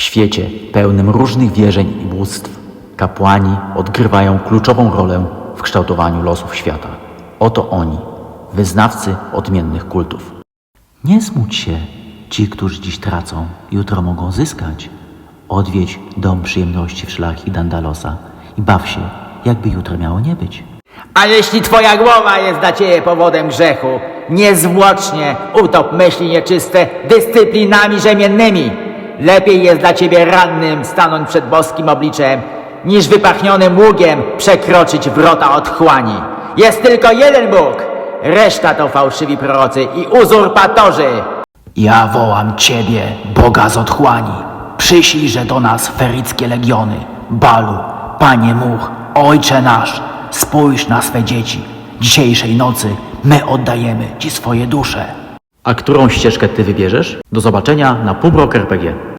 W świecie pełnym różnych wierzeń i bóstw, kapłani odgrywają kluczową rolę w kształtowaniu losów świata. Oto oni, wyznawcy odmiennych kultów. Nie smuć się, ci, którzy dziś tracą, jutro mogą zyskać. Odwiedź dom przyjemności w szlach i Dandalosa i baw się, jakby jutro miało nie być. A jeśli twoja głowa jest dla ciebie powodem grzechu, niezwłocznie utop myśli nieczyste dyscyplinami rzemiennymi. Lepiej jest dla ciebie rannym stanąć przed boskim obliczem, niż wypachnionym ługiem przekroczyć wrota otchłani. Jest tylko jeden Bóg, reszta to fałszywi prorocy i uzurpatorzy. Ja wołam Ciebie, Boga z otchłani. Przyślijże do nas ferickie legiony. Balu, Panie Much, Ojcze nasz, spójrz na swe dzieci. Dzisiejszej nocy my oddajemy Ci swoje dusze. A którą ścieżkę Ty wybierzesz? Do zobaczenia na Pubrock RPG.